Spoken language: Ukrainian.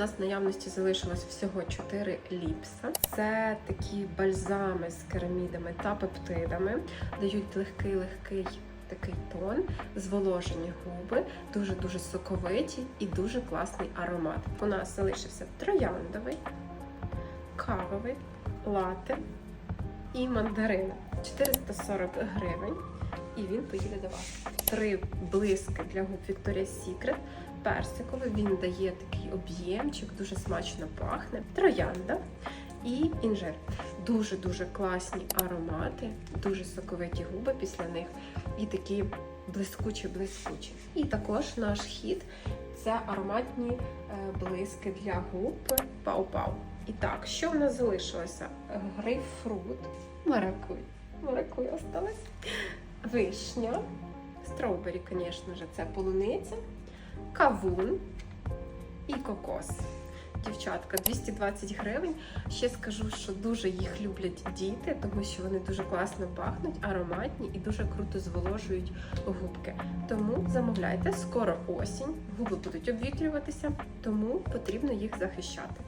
У нас в наявності залишилось всього 4 ліпса. Це такі бальзами з керамідами та пептидами, дають легкий-легкий такий тон, зволожені губи, дуже-дуже соковиті і дуже класний аромат. У нас залишився трояндовий, кавовий, лате і мандарина. 440 гривень. І він поїде до вас. Три блиски для губ Victoria's Secret. Персиковий, він дає такий об'ємчик, дуже смачно пахне. Троянда і інжир. Дуже-дуже класні аромати, дуже соковиті губи після них і такі блискучі-блискучі. І також наш хід це ароматні е, блиски для губ Пау-Пау. І так, що в нас залишилося? Грейпфрут, маракуй. Маракуй осталось. Вишня, строубері, звісно ж, це полуниця, кавун і кокос. Дівчатка, 220 гривень. Ще скажу, що дуже їх люблять діти, тому що вони дуже класно пахнуть, ароматні і дуже круто зволожують губки. Тому замовляйте, скоро осінь, губи будуть обвітрюватися, тому потрібно їх захищати.